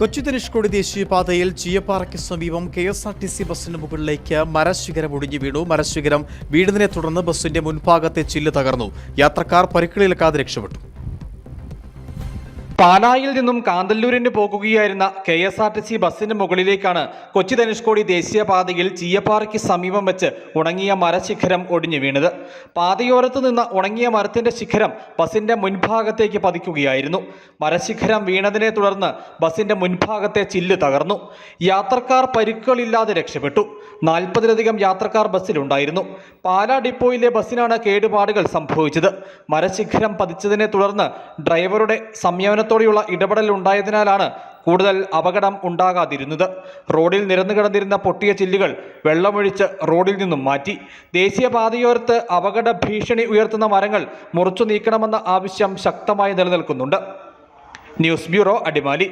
കൊച്ചി ധനുഷ്കോടി ദേശീയപാതയിൽ ചീയപ്പാറയ്ക്ക് സമീപം K S R T C ബസ്സിന് മുകളിലേക്ക് മരശിഖരം ഒടിഞ്ഞു വീണു. മരശിഖരം വീടിനെ തുടർന്ന് ബസ്സിന്റെ മുൻഭാഗത്തെ ചില്ല് തകർന്നു. യാത്രക്കാർ പരിക്കുകളിലേക്കാതെ രക്ഷപ്പെട്ടു. പാലായിൽ നിന്നും കാന്തല്ലൂരിന് പോകുകയായിരുന്ന K S R T C ബസ്സിന് മുകളിലേക്കാണ് കൊച്ചി ധനുഷ്കോടി ദേശീയപാതയിൽ ചീയപ്പാറയ്ക്ക് സമീപം വെച്ച് ഉണങ്ങിയ മരശിഖരം ഒടിഞ്ഞു വീണത്. പാതയോരത്ത് നിന്ന് ഉണങ്ങിയ മരത്തിന്റെ ശിഖരം ബസിന്റെ മുൻഭാഗത്തേക്ക് പതിക്കുകയായിരുന്നു. മരശിഖരം വീണതിനെ തുടർന്ന് ബസിന്റെ മുൻഭാഗത്തെ ചില്ല് തകർന്നു. യാത്രക്കാർ പരിക്കുകളില്ലാതെ രക്ഷപ്പെട്ടു. നാൽപ്പതിലധികം യാത്രക്കാർ ബസ്സിലുണ്ടായിരുന്നു. പാലാ ഡിപ്പോയിലെ ബസ്സിനാണ് കേടുപാടുകൾ സംഭവിച്ചത്. മരശിഖരം പതിച്ചതിനെ തുടർന്ന് ഡ്രൈവറുടെ സംയമനത്തോടെയുള്ള ഇടപെടൽ ഉണ്ടായതിനാലാണ് കൂടുതൽ അപകടം ഉണ്ടാകാതിരുന്നത്. റോഡിൽ നിരന്നു കിടന്നിരുന്ന പൊട്ടിയ ചില്ലുകൾ വെള്ളമൊഴിച്ച് റോഡിൽ നിന്നും മാറ്റി. ദേശീയപാതയോരത്ത് അപകട ഭീഷണി ഉയർത്തുന്ന മരങ്ങൾ മുറിച്ചു നീക്കണമെന്ന ആവശ്യം ശക്തമായി നിലനിൽക്കുന്നുണ്ട്. News bureau Adimali.